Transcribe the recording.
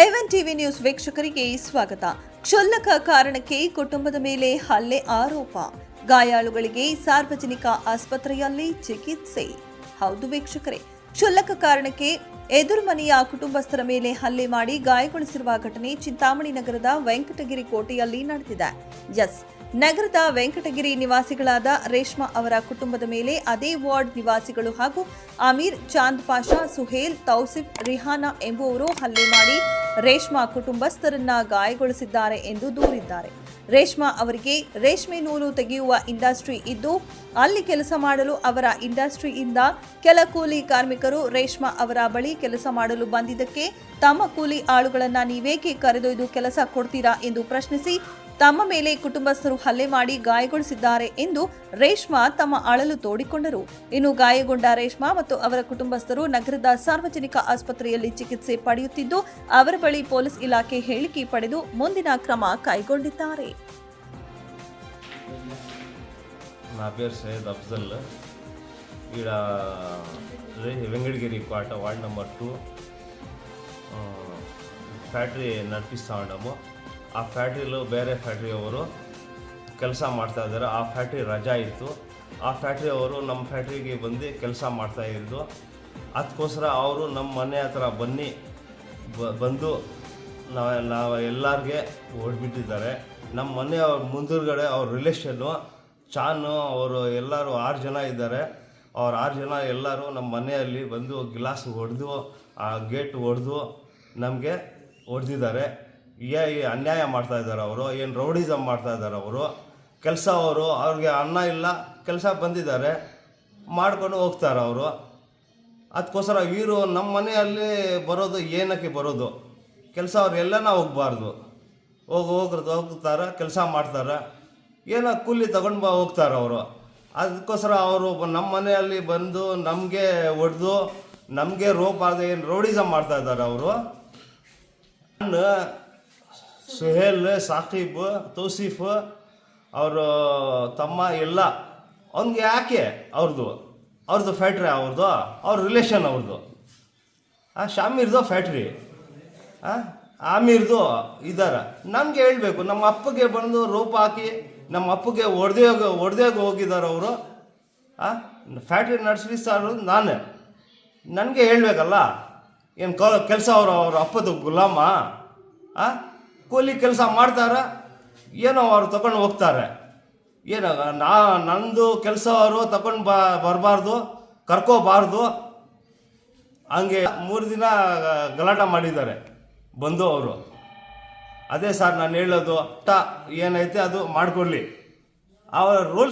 ಎವನ್ TV news ವೀಕ್ಷಕರಿಗೆ ಸ್ವಾಗತ. ಕ್ಷುಲ್ಲಕ ಕಾರಣಕ್ಕೆ ಕುಟುಂಬದ ಮೇಲೆ ಹಲ್ಲೆ ಆರೋಪ. ಗಾಯಾಳುಗಳಿಗೆ ಸಾರ್ವಜನಿಕ ಆಸ್ಪತ್ರೆಯಲ್ಲಿ ಚಿಕಿತ್ಸೆ. ಹೌದು ವೀಕ್ಷಕರೇ, ಕ್ಷುಲ್ಲಕ ಕಾರಣಕ್ಕೆ ಎದುರು ಮನೆಯ ಕುಟುಂಬಸ್ಥರ ಮೇಲೆ ಹಲ್ಲೆ ಮಾಡಿ ಗಾಯಗೊಳಿಸಿರುವ ಘಟನೆ ಚಿಂತಾಮಣಿ ನಗರದ ವೆಂಕಟಗಿರಿ ಕೋಟೆಯಲ್ಲಿ ನಡೆದಿದೆ. ಎಸ್ ನಗರದ ವೆಂಕಟಗಿರಿ ನಿವಾಸಿಗಳಾದ ರೇಷ್ಮಾ ಅವರ ಕುಟುಂಬದ ಮೇಲೆ ಅದೇ ವಾರ್ಡ್ ನಿವಾಸಿಗಳು ಹಾಗೂ ಅಮೀರ್ ಚಾಂದ್ ಪಾಷಾ, ಸುಹೇಲ್, ತೌಸಿಫ್, ರಿಹಾನಾ ಎಂಬುವರು ಹಲ್ಲೆ ಮಾಡಿ ರೇಷ್ಮಾ ಕುಟುಂಬಸ್ಥರನ್ನ ಗಾಯಗೊಳಿಸಿದ್ದಾರೆ ಎಂದು ದೂರಿದ್ದಾರೆ. ರೇಷ್ಮಾ ಅವರಿಗೆ ರೇಷ್ಮೆ ನೂಲು ತೆಗೆಯುವ ಇಂಡಸ್ಟ್ರಿ ಇದ್ದು, ಅಲ್ಲಿ ಕೆಲಸ ಮಾಡಲು ಅವರ ಇಂಡಸ್ಟ್ರಿಯಿಂದ ಕೆಲ ಕೂಲಿ ಕಾರ್ಮಿಕರು ರೇಷ್ಮಾ ಅವರ ಬಳಿ ಕೆಲಸ ಮಾಡಲು ಬಂದಿದ್ದಕ್ಕೆ ತಮ್ಮ ಕೂಲಿ ಆಳುಗಳನ್ನು ನೀವೇಕೆ ಕರೆದೊಯ್ದು ಕೆಲಸ ಕೊಡ್ತೀರಾ ಎಂದು ಪ್ರಶ್ನಿಸಿ ತಮ್ಮ ಮೇಲೆ ಕುಟುಂಬಸ್ಥರು ಹಲ್ಲೆ ಮಾಡಿ ಗಾಯಗೊಳಿಸಿದ್ದಾರೆ ಎಂದು ರೇಷ್ಮಾ ತಮ್ಮ ಅಳಲು ತೋಡಿಕೊಂಡರು ಇನ್ನು ಗಾಯಗೊಂಡ ರೇಷ್ಮಾ ಮತ್ತು ಅವರ ಕುಟುಂಬಸ್ಥರು ನಗರದ ಸಾರ್ವಜನಿಕ ಆಸ್ಪತ್ರೆಯಲ್ಲಿ ಚಿಕಿತ್ಸೆ ಪಡೆಯುತ್ತಿದ್ದು ಅವರ ಬಳಿ ಪೊಲೀಸ್ ಇಲಾಖೆ ಹೇಳಿಕೆ ಪಡೆದು ಮುಂದಿನ క్రమ ಕೈಗೊಂಡಿದ್ದಾರೆ నా పేరు సయ్యద్ అఫ్జల్ ఈడ రే- Venkatagiri Kota ward number two ఆ, ఫ్యాక్టరీ నడిపిస్తూ ఉన్నాము ಆ ಫ್ಯಾಕ್ಟ್ರಿಲು ಬೇರೆ ಫ್ಯಾಕ್ಟ್ರಿಯವರು ಕೆಲಸ ಮಾಡ್ತಾ ಇದ್ದಾರೆ. ಆ ಫ್ಯಾಕ್ಟ್ರಿ ರಜಾ ಇತ್ತು. ಆ ಫ್ಯಾಕ್ಟ್ರಿಯವರು ನಮ್ಮ ಫ್ಯಾಕ್ಟ್ರಿಗೆ ಬಂದು ಕೆಲಸ ಮಾಡ್ತಾ ಇದ್ರು ಅದಕ್ಕೋಸ್ಕರ ಅವರು ನಮ್ಮ ಮನೆ ಹತ್ರ ಬನ್ನಿ ಬಂದು ನಾವು ನಾವು ಎಲ್ಲರಿಗೆ ಓಡ್ಬಿಟ್ಟಿದ್ದಾರೆ ನಮ್ಮ ಮನೆಯವ್ರ ಮುಂದುಗಡೆ ಅವ್ರ ರಿಲೇಷನ್ನು ಚಾನು ಅವರು ಎಲ್ಲರೂ ಆರು ಜನ ಇದ್ದಾರೆ. ಅವ್ರು ಆರು ಜನ ಎಲ್ಲರೂ ನಮ್ಮ ಮನೆಯಲ್ಲಿ ಬಂದು ಗ್ಲಾಸ್ ಹೊಡೆದು, ಆ ಗೇಟ್ ಹೊಡೆದು ನಮಗೆ ಹೊಡೆದಿದ್ದಾರೆ. ಏ ಅನ್ಯಾಯ ಮಾಡ್ತಾ ಇದ್ದಾರೆ ಅವರು, ಏನು ರೌಡಿಸಮ್ ಮಾಡ್ತಾ ಇದ್ದಾರೆ ಅವರು. ಕೆಲಸ ಅವರು ಅವ್ರಿಗೆ ಅನ್ನ ಇಲ್ಲ, ಕೆಲಸ ಬಂದಿದ್ದಾರೆ, ಮಾಡ್ಕೊಂಡು ಹೋಗ್ತಾರೆ ಅವರು. ಅದಕ್ಕೋಸ್ಕರ ಇವರು ನಮ್ಮ ಮನೆಯಲ್ಲಿ ಬರೋದು, ಏನಕ್ಕೆ ಬರೋದು? ಕೆಲಸ ಅವ್ರು ಎಲ್ಲನ ಹೋಗ್ಬಾರ್ದು. ಹೋಗಿ ಹೋಗ್ರದ್ದು ಹೋಗ್ತಾರೆ, ಕೆಲಸ ಮಾಡ್ತಾರೆ. ಏನೋ ಕೂಲಿ ತಗೊಂಡು ಬಾ, ಹೋಗ್ತಾರೆ ಅವರು. ಅದಕ್ಕೋಸ್ಕರ ಅವರು ನಮ್ಮ ಮನೆಯಲ್ಲಿ ಬಂದು ನಮಗೆ ಹೊಡೆದು, ನಮಗೆ ರೋಪ್ ಏನು ರೌಡಿಸಮ್ ಮಾಡ್ತಾ ಇದ್ದಾರೆ ಅವರು. ಸುಹೇಲ್, ಸಾಕಿಬ್, ತೌಸೀಫ್, ಅವರು ತಮ್ಮ ಎಲ್ಲ ಅವ್ನಿಗೆ ಯಾಕೆ ಅವ್ರದ್ದು ಅವ್ರದ್ದು ಫ್ಯಾಕ್ಟ್ರಿ ಅವ್ರದ್ದು ಅವ್ರ ರಿಲೇಷನ್ ಅವ್ರದ್ದು ಆ, ಶಾಮೀರ್ದು ಫ್ಯಾಕ್ಟ್ರಿ ಆಮೀರ್ದು ಇದ್ದಾರೆ ನಮಗೆ ಹೇಳಬೇಕು, ನಮ್ಮ ಅಪ್ಪಗೆ ಬಂದು ರೂಪ ಹಾಕಿ ನಮ್ಮ ಅಪ್ಪಗೆ ಒಡೆದೇ ಒಡೆದೇ ಹೋಗಿದ್ದಾರೆ ಅವರು. ಆ ಫ್ಯಾಕ್ಟ್ರಿ ನಡೆಸ್ಲಿಸ್ತಾರು ನಾನೇ. ನನಗೆ ಹೇಳಬೇಕಲ್ಲ, ಏನು ಕೆಲಸ ಅವರು, ಅವ್ರ ಅಪ್ಪದು ಗುಲಾಮ, ಆ? ಕೂಲಿ ಕೆಲಸ ಮಾಡ್ತಾರೆ, ಏನೋ ಅವರು ತಗೊಂಡು ಹೋಗ್ತಾರೆ. ಏನು, ನಾ, ನಂದು ಕೆಲಸ ಅವರು ತಗೊಂಡು ಬಾ, ಬರಬಾರ್ದು, ಕರ್ಕೋಬಾರ್ದು. ಹಂಗೆ ಮೂರು ದಿನ ಗಲಾಟ ಮಾಡಿದ್ದಾರೆ ಬಂದು ಅವರು. ಅದೇ ಸರ್ ನಾನು ಹೇಳೋದು, ಟ, ಏನೈತೆ ಅದು ಮಾಡಿಕೊಡ್ಲಿ. ಅವರ ರೂಲ್ಸ್